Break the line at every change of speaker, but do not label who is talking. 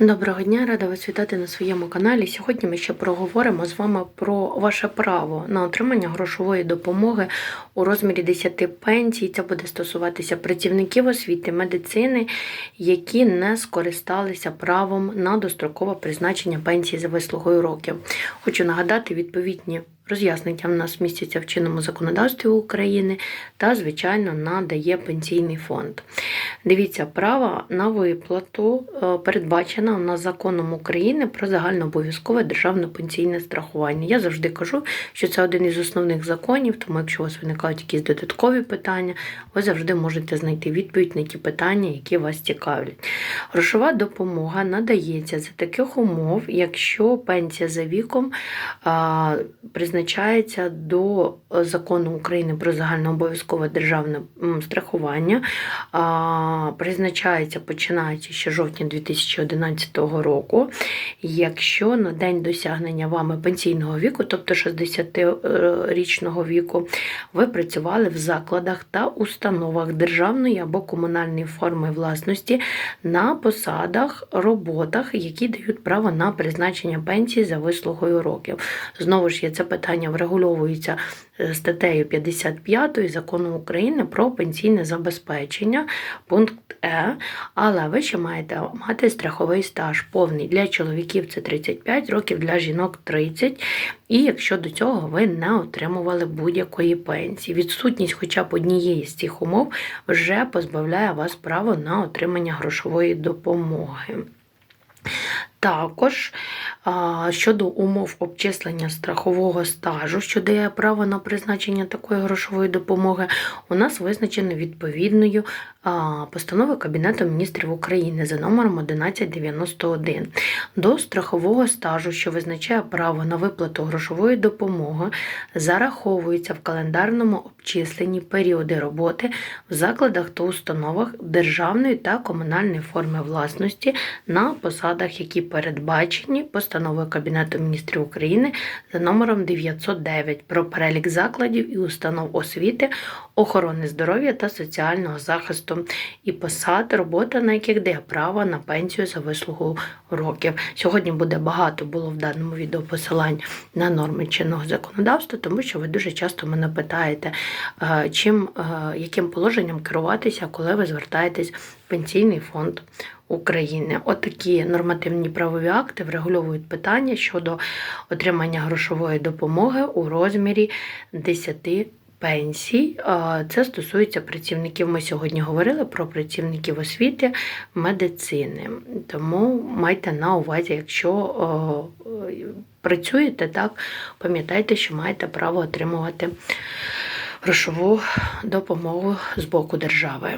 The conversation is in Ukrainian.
Доброго дня, рада вас вітати на своєму каналі. Сьогодні ми ще проговоримо з вами про ваше право на отримання грошової допомоги у розмірі 10 пенсій. Це буде стосуватися працівників освіти, медицини, які не скористалися правом на дострокове призначення пенсії за вислугою років. Хочу нагадати відповідні. Роз'яснення в нас містяться в чинному законодавстві України та, звичайно, надає пенсійний фонд. Дивіться, право на виплату е, передбачено у нас законом України про загальнообов'язкове державне пенсійне страхування. Я завжди кажу, що це один із основних законів, тому якщо у вас виникають якісь додаткові питання, ви завжди можете знайти відповідь на ті питання, які вас цікавлять. Грошова допомога надається за таких умов, якщо пенсія за віком а, призначається до закону України про загальнообов'язкове державне страхування. Призначається починаючи ще жовтня 2011 року, якщо на день досягнення вами пенсійного віку, тобто 60-річного віку, ви працювали в закладах та установах державної або комунальної форми власності на посадах, роботах, які дають право на призначення пенсії за вислугою років. Знову ж є це питання врегульовується е, статтею 55 закону України про пенсійне забезпечення пункт Е, але ви ще маєте мати страховий стаж повний для чоловіків це 35 років, для жінок 30. І якщо до цього ви не отримували будь-якої пенсії, відсутність хоча б однієї з цих умов вже позбавляє вас права на отримання грошової допомоги. Також щодо умов обчислення страхового стажу, що дає право на призначення такої грошової допомоги, у нас визначено відповідною постановою Кабінету міністрів України за номером 1191. До страхового стажу, що визначає право на виплату грошової допомоги, зараховуються в календарному обчисленні періоди роботи в закладах та установах державної та комунальної форми власності на посадах, які передбачені постановою Кабінету міністрів України за номером 909 про перелік закладів і установ освіти, охорони здоров'я та соціального захисту і посад, робота на яких дає право на пенсію за вислугу років. Сьогодні буде багато було в даному відео посилань на норми чинного законодавства, тому що ви дуже часто мене питаєте, е, чим, е, яким положенням керуватися, коли ви звертаєтесь в пенсійний фонд України. Отакі нормативні правові акти врегульовують питання щодо отримання грошової допомоги у розмірі 10 пенсій. Це стосується працівників. Ми сьогодні говорили про працівників освіти медицини. Тому майте на увазі, якщо працюєте, так, пам'ятайте, що маєте право отримувати грошову допомогу з боку держави.